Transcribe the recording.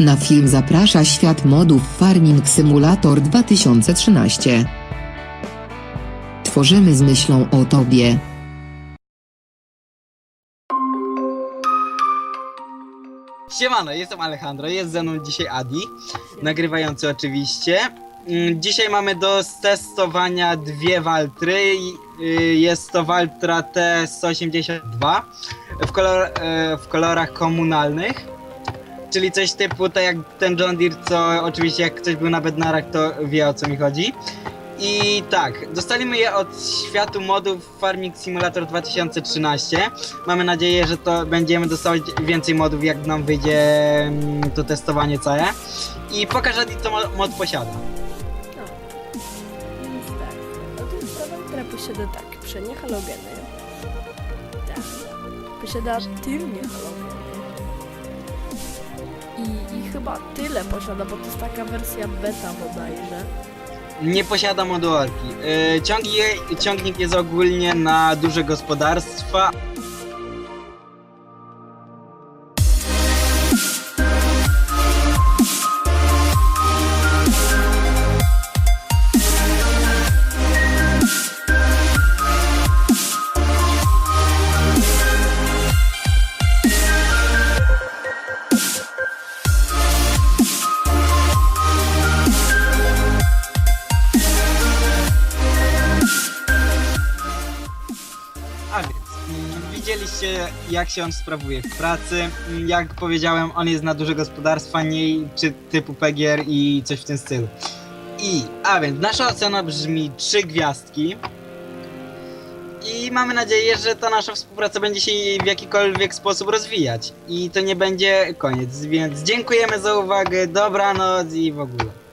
Na film zaprasza świat modów Farming Simulator 2013. Tworzymy z myślą o Tobie. Siemano, jestem Alejandro, jest ze mną dzisiaj Adi, nagrywający oczywiście. Mm, Dzisiaj mamy do testowania dwie Waltry. y, Jest to Waltra T182 w, kolor, e, w kolorach komunalnych. Czyli coś typu tak jak ten John Deere, co oczywiście jak ktoś był na Bednarach, to wie o co mi chodzi. I tak, dostaliśmy je od światu modów Farming Simulator 2013. Mamy nadzieję, że to będziemy dostawać więcej modów, jak nam wyjdzie mm, to testowanie całe. I pokażę, mo- mod posiada. No. Więc tak. Otóż która posiada tak, przednie halogeny. Tak. Posiada tylnie halogeny. Chyba tyle posiada, bo to jest taka wersja beta bodajże. Nie posiada modularki. Ciągnik, ciągnik jest ogólnie na duże gospodarstwa. A więc, widzieliście jak się on sprawuje w pracy. Jak powiedziałem, on jest na duże gospodarstwa, nie czy typu PGR i coś w tym stylu. I, a więc, nasza ocena brzmi trzy gwiazdki. I mamy nadzieję, że ta nasza współpraca będzie się w jakikolwiek sposób rozwijać. I to nie będzie koniec, więc dziękujemy za uwagę, dobranoc i w ogóle.